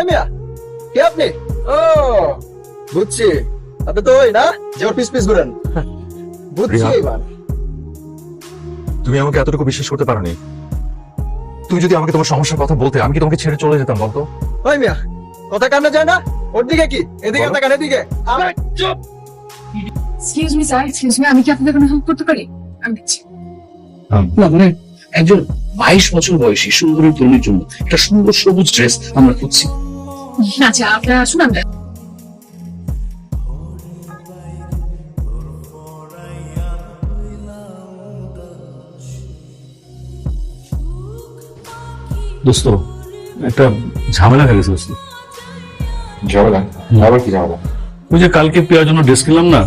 ওই মিয়া কে আপনি? ও বুঝছি। আপনি তো ওই না যে ওর পিস পিস ঘুরেন। বুঝছি এবার তুমি আমাকে এতটুকু বিশ্বাস করতে পারোনি। তুমি যদি আমাকে তোমার সমস্যার কথা বলতে আমি কি তোমাকে ছেড়ে চলে যেতাম বলতো ওই মিয়া কথা কানে যায় না? ওর দিকে কি? এদিকে বলো। তাকান এদিকে। আমার চুপ! Excuse me sir excuse me আমি কি আপনাদের কোনো হেল্প করতে পারি? আমি দিচ্ছি। না মানে একজন বাইশ বছর বয়সী সুন্দরী তরুণীর জন্য একটা সুন্দর সবুজ ড্রেস আমরা খুঁজছি। আচ্ছা আপনারা আমরা দোস্ত একটা ঝামেলা হয়ে গেছে দোস্ত। ঝামেলা? আবার কি ঝামেলা? ওই যে কালকে পেয়ার জন্য ড্রেস কিনলাম না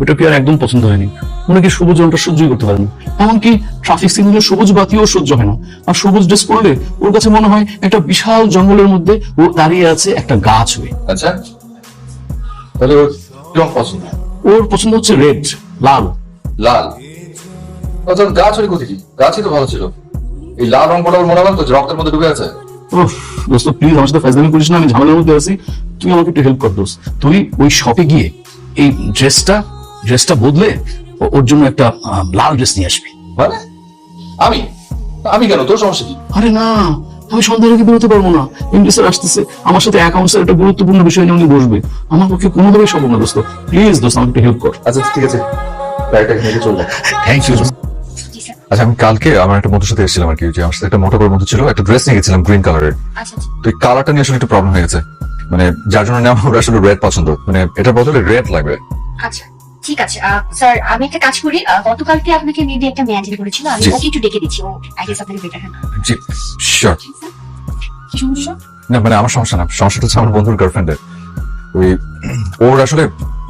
ওইটা পেয়ার একদম পছন্দ হয়নি। মনে কি সবুজ রংটা সহ্যই করতে পারে না এমনকি ট্রাফিক সিগন্যালে সবুজ বাতিও সহ্য হয় না। আর সবুজ ড্রেস পরলে ওর কাছে মনে হয় একটা বিশাল জঙ্গলের মধ্যে ও দাঁড়িয়ে আছে একটা গাছ হয়ে। আচ্ছা। তাহলে ওর রং পছন্দ? ওর পছন্দ হচ্ছে রেড লাল। লাল। গাছ হলে কোথায় গাছই তো ভালো ছিল। এই লাল রং পড়া ওর মনে হলো তো রক্তের মধ্যে ডুবে আছে? উফ, দোস্ত প্লিজ আমার সাথে ফাইজলামি করিস না আমি ঝামেলার মধ্যে আছি। তুই আমাকে একটু হেল্প কর দোস্ত। তুই ওই শপে গিয়ে এই ড্রেসটা ড্রেসটা বদলে ওর জন্য একটা লাল ড্রেস নিয়ে আসবি। মানে? আমি? আমি কেন? তোর সমস্যা কি? আরে না আমি সন্ধ্যা রেখে বেরোতে পারব না। এমডি স্যার আসতেছে। আমার সাথে অ্যাকাউন্টসের একটা গুরুত্বপূর্ণ বিষয় নিয়ে উনি বসবে। আমার পক্ষে কোনোভাবেই সম্ভব না দোস্ত। প্লিজ দোস্ত আমাকে একটু হেল্প কর। আচ্ছা ঠিক আছে। গাড়িটা নিয়ে চলবে থ্যাংক ইউ আচ্ছা আমি কালকে আমার একটা বন্ধুর সাথে এসেছিলাম আর কি যে আমার সাথে একটা মোটা করে বন্ধু ছিল একটা ড্রেস নিয়ে গেছিলাম গ্রিন কালারের তো এই কালারটা নিয়ে আসলে একটু প্রবলেম হয়ে গেছে। মানে যার জন্য নেওয়া ওর আসলে রেড পছন্দ। মানে এটার বদলে রেড লাগবে। আচ্ছা। ঠিক আছে স্যার আমি একটা কাজ করি গতকালকে আপনাকে মেবি একটা মেয়ে অ্যাটেন্ড করেছিল আমি। ওকে একটু ডেকে দিচ্ছি ও আই গেস আপনাকে বেটার হবে জি শিওর কি সমস্যা? না মানে আমার সমস্যা না সমস্যাটা হচ্ছে আমার বন্ধুর গার্লফ্রেন্ডের ওই ওর আসলে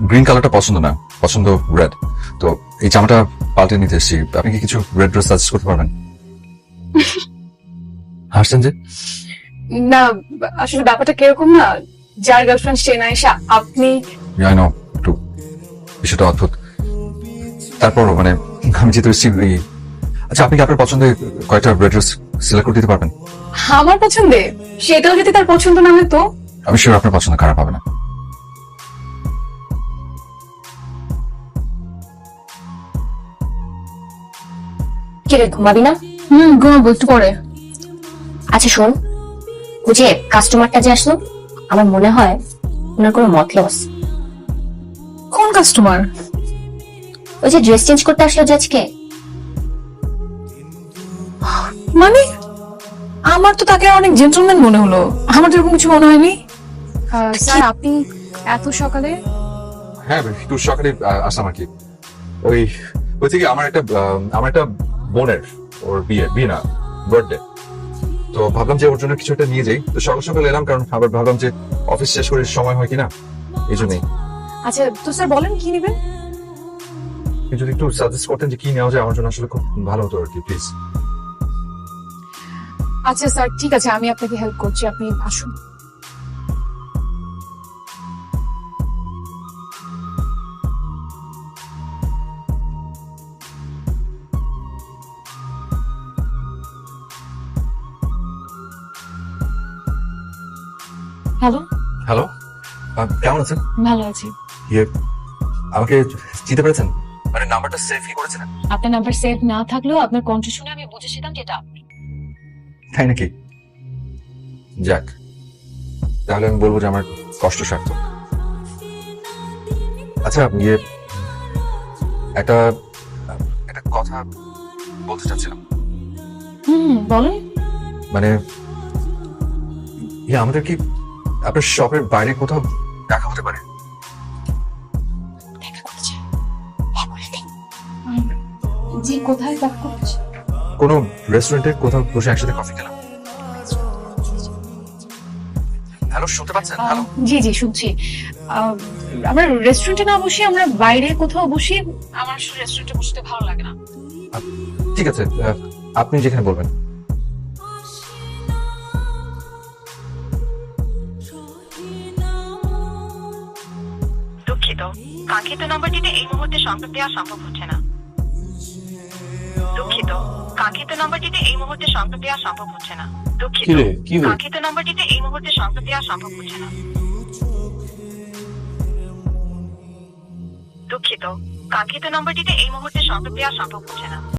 গ্রিন কালারটা পছন্দ না পছন্দ রেড তো এই জামাটা পাল্টে নিতে এসেছি আপনি কি কিছু রেড ড্রেস সাজেস্ট করতে পারবেন? হাসছেন যে? না আসলে ব্যাপারটা কীরকম না যার গার্লফ্রেন্ড সে না এসে আপনি। আই নো বিষয়টা অদ্ভুত। তারপরও মানে আমি যেহেতু আচ্ছা আপনি কি আপনার পছন্দের কয়েকটা রেড সিলেক্ট করে দিতে পারবেন? আমার পছন্দে? সেটাও যদি তার পছন্দ না হয় তো? আমি শিওর আপনার পছন্দ খারাপ হবে না। কি রে ঘুমাবি না? হুম ঘুমাবো একটু পরে। আচ্ছা শোন। যে কাস্টমারটা যে আসলো আমার মনে হয় ওনার কোনো মতলব আছে। কোন কাস্টমার ওই যে ড্রেস চেঞ্জ করতে আসলো যে আজকে। মানে? আমার তো তাকে অনেক জেন্টলম্যান মনে হলো। আমার তো এরকম কিছু মনে হয়নি। স্যার আপনি এত সকালে হ্যাঁ একটু সকালে আসলাম আর কি। ওই বলছি কি আমার একটা আহ, আমার একটা বোনের ওর বিয়ে বিয়ে না বার্থডে তো ভাবলাম যে ওর জন্য কিছু একটা নিয়ে যাই। তো সকাল সকাল এলাম কারণ আবার ভাবলাম যে অফিস শেষ করে সময় হয় কিনা এই জন্যই। আচ্ছা তো স্যার বলেন কি নেবেন? যদি একটু সাজেস্ট করতেন যে কি নেওয়া যায় আমার জন্য আসলে খুব ভালো হতো আর কি প্লিজ আচ্ছা স্যার ঠিক আছে আমি আপনাকে হেল্প করছি আপনি আসুন। হ্যালো হ্যালো কেমন আছেন? ভালো আছি। ইয়ে আমাকে চিনতে পেরেছেন? মানে নাম্বারটা সেভ কি করেছেন আপনার নাম্বার সেভ না থাকলেও আপনার কণ্ঠ শুনে আমি বুঝেছিলাম যে এটা আপনি। তাই নাকি? যাক তাহলে আমি বলব যে আমার কষ্ট সার্থক। আচ্ছা ইয়ে একটা একটা কথা বলতে চাচ্ছিলাম। হুম বলেন। মানে ইয়ে আমাদের কি আপনার শপের বাইরে কোথাও দেখা হতে পারে? জি কোথায় দেখা করছে? কোনো রেস্টুরেন্টে কোথাও বসে একসাথে কফি খেলাম। হ্যালো শুনতে পাচ্ছেন? হ্যালো জি জি শুনছি। আমরা রেস্টুরেন্টে না বসে আমরা বাইরে কোথাও বসি আমার রেস্টুরেন্টে বসতে ভালো লাগে না। ঠিক আছে আহ, আপনি যেখানে বলবেন। দুঃখিত। কাঙ্ক্ষিত নম্বরটিতে এই মুহূর্তে সংযোগ দেওয়া সম্ভব হচ্ছে না। দুঃখিত। কাঙ্ক্ষিত নম্বরটিতে এই মুহূর্তে সংযোগ দেওয়া সম্ভব হচ্ছে না। দুঃখিত। কাঙ্ক্ষিত নম্বরটিতে এই মুহূর্তে সংযোগ দেওয়া সম্ভব হচ্ছে না। দুঃখিত। কাঙ্ক্ষিত নম্বরটিতে এই মুহূর্তে সংযোগ দেওয়া সম্ভব হচ্ছে না।